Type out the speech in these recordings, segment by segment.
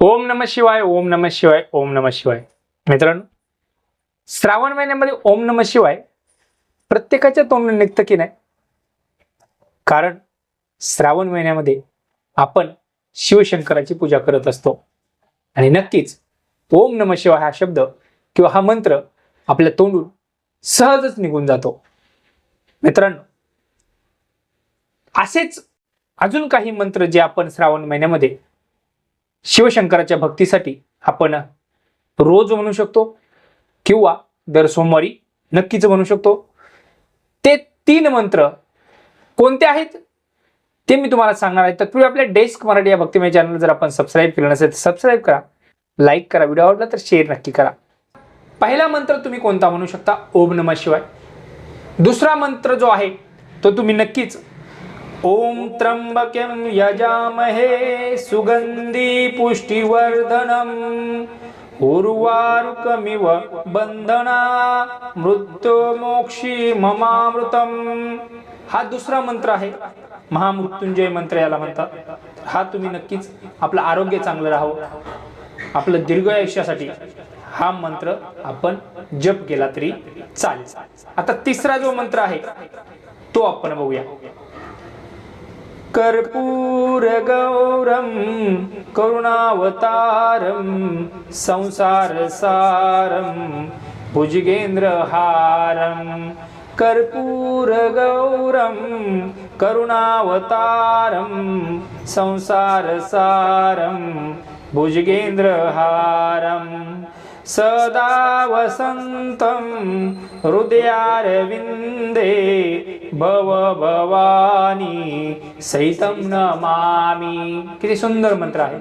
ओम नम शिवाय ओम नम शिवाय ओम नम शिवाय. मित्रांनो श्रावण महिन्यामध्ये ओम नम शिवाय प्रत्येकाच्या तोंडून निघतं की नाही? कारण श्रावण महिन्यामध्ये आपण शिवशंकराची पूजा करत असतो. आणि नक्कीच ओम नम शिवाय हा शब्द किंवा हा मंत्र आपल्या तोंडून सहजच निघून जातो. मित्रांनो असेच अजून काही मंत्र जे आपण श्रावण महिन्यामध्ये शिवशंकराच्या भक्तीसाठी आपण रोज म्हणू शकतो किंवा दर सोमवारी नक्कीच म्हणू शकतो. ते तीन मंत्र कोणते आहेत? ते मी तुम्हाला सांगणार आहे. तत्पूर्वी आपल्या डेस्क मराठी या भक्तिमय चॅनल जर आपण सबस्क्राईब केलं नसेल तर सबस्क्राईब करा लाईक करा व्हिडिओ आवडला तर शेअर नक्की करा. पहिला मंत्र तुम्ही कोणता म्हणू शकता? ओम नमः शिवाय. दुसरा मंत्र जो आहे तो तुम्ही नक्कीच ओम त्र्यंबक्यं यजामहे सुगंधी पुष्टिवर्धनम उर्वारुकमिव बंधना मृत्योमोक्षी ममामृतम। हा दुसरा मंत्र आहे महामृत्युंजय मंत्र याला म्हणतात. हा तुम्ही नक्कीच आपलं आरोग्य चांगलं राहावं. आपलं दीर्घ आयुष्यासाठी हा मंत्र आपण जप केला तरी चालेल. आता तिसरा जो मंत्र आहे तो आपण बघूया. कर्पूरगौरं करुणावतारं संसारसारं भुजगेन्द्रहारं कर्पूरगौरं करुणावतारं संसारसारं भुजगेन्द्रहारं सदा वसन्तं हृदयारविन्दे भव भवानी सैतम नमामी. किती सुंदर मंत्र आहे.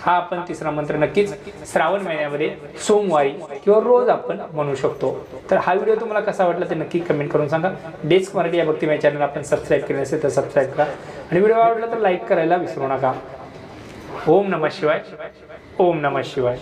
हा आपण तिसरा मंत्र नक्कीच श्रावण महिन्यामध्ये सोमवारी किंवा रोज आपण म्हणू शकतो. तर हा व्हिडिओ तुम्हाला कसा वाटला ते नक्की कमेंट करून सांगा. डेस्क मराठी या भक्तिमय चॅनल आपण सबस्क्राईब केले असेल तर सबस्क्राईब करा. आणि व्हिडिओ आवडला तर लाईक करायला विसरू नका. ओम नमः शिवाय. ओम नमः शिवाय.